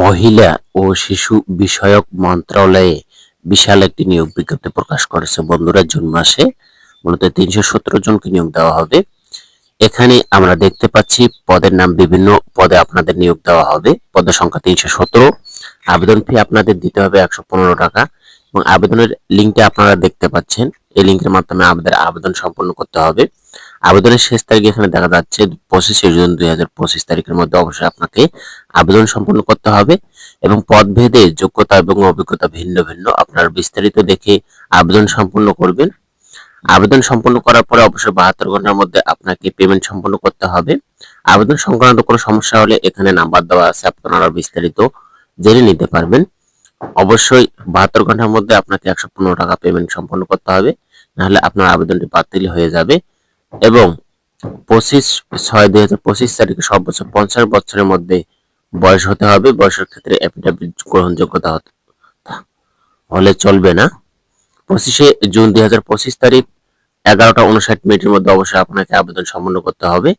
মহিলা ও শিশু বিষয়ক মন্ত্রণালয়ে বিশাল একটি নিয়োগ বিজ্ঞপ্তি প্রকাশ করেছে। বন্ধুরা, জুন মাসে মূলত তিনশো সতেরো জনকে নিয়োগ দেওয়া হবে। এখানে আমরা দেখতে পাচ্ছি পদের নাম বিভিন্ন পদে আপনাদের নিয়োগ দেওয়া হবে। পদের সংখ্যা তিনশো সতেরো। আবেদন ফি আপনাদের দিতে হবে একশো পনেরো টাকা এবং আবেদনের লিঙ্কটা আপনারা দেখতে পাচ্ছেন। এই লিঙ্কের মাধ্যমে আমাদের আবেদন সম্পন্ন করতে হবে। আবেদনের শেষ তারিখ এখানে দেখা যাচ্ছে পঁচিশে জুন দুই হাজার পঁচিশ তারিখের মধ্যে অবশ্যই আপনাকে আবেদন সম্পন্ন করতে হবে এবং পদভেদে যোগ্যতা এবং অভিজ্ঞতা ভিন্ন ভিন্ন আপনার বিস্তারিত দেখে আবেদন সম্পন্ন করবেন। আবেদন সম্পন্ন করার পরে অবশ্যই বাহাত্তর ঘণ্টার মধ্যে আপনাকে পেমেন্ট সম্পন্ন করতে হবে। আবেদন সংক্রান্ত কোনো সমস্যা হলে এখানে নাম্বার দেওয়া আছে, আপনারা বিস্তারিত জেনে নিতে পারবেন। অবশ্যই বাহাত্তর ঘণ্টার মধ্যে আপনাকে একশো পনেরো টাকা পেমেন্ট সম্পন্ন করতে হবে। নাহলে আপনার আবেদনটি বাতিল হয়ে যাবে। এবং পঁচিশ ছয় দুই হাজার পঁচিশ তারিখে সব বছর পঞ্চাশ বছরের মধ্যে বয়স হতে হবে। বয়সের ক্ষেত্রে অ্যাফিডাভিট গ্রহণযোগ্যতা হলে চলবে না। পঁচিশে জুন দুই হাজার পঁচিশ তারিখ এগারোটা উনষাট মিনিটের মধ্যে অবশ্যই আপনাকে আবেদন সম্পন্ন করতে হবে।